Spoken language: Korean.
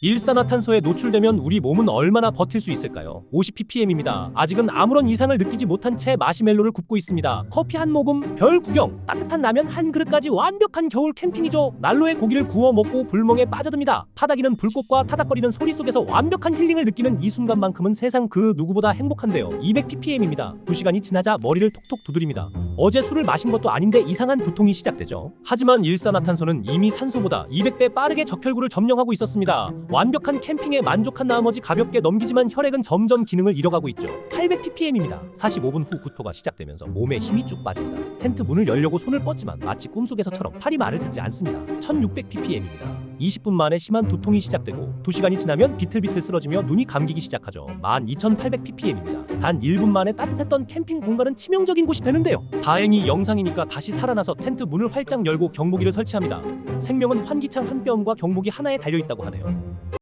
일산화탄소에 노출되면 우리 몸은 얼마나 버틸 수 있을까요? 50ppm입니다. 아직은 아무런 이상을 느끼지 못한 채 마시멜로를 굽고 있습니다. 커피 한 모금, 별 구경, 따뜻한 라면 한 그릇까지 완벽한 겨울 캠핑이죠. 난로에 고기를 구워 먹고 불멍에 빠져듭니다. 타닥이는 불꽃과 타닥거리는 소리 속에서 완벽한 힐링을 느끼는 이 순간만큼은 세상 그 누구보다 행복한데요. 200ppm입니다. 2시간이 지나자 머리를 톡톡 두드립니다. 어제 술을 마신 것도 아닌데 이상한 두통이 시작되죠. 하지만 일산화탄소는 이미 산소보다 200배 빠르게 적혈구를 점령하고 있었습니다. 완벽한 캠핑에 만족한 나머지 가볍게 넘기지만 혈액은 점점 기능을 잃어가고 있죠. 800ppm입니다. 45분 후 구토가 시작되면서 몸에 힘이 쭉 빠집니다. 텐트 문을 열려고 손을 뻗지만 마치 꿈속에서처럼 팔이 말을 듣지 않습니다. 1600ppm입니다. 20분 만에 심한 두통이 시작되고 2시간이 지나면 비틀비틀 쓰러지며 눈이 감기기 시작하죠. 12800ppm입니다. 단 1분 만에 따뜻했던 캠핑 공간은 치명적인 곳이 되는데요. 다행히 영상이니까 다시 살아나서 텐트 문을 활짝 열고 경보기를 설치합니다. 생명은 환기창 한 뼘과 경보기 하나에 달려 있다고 하네요.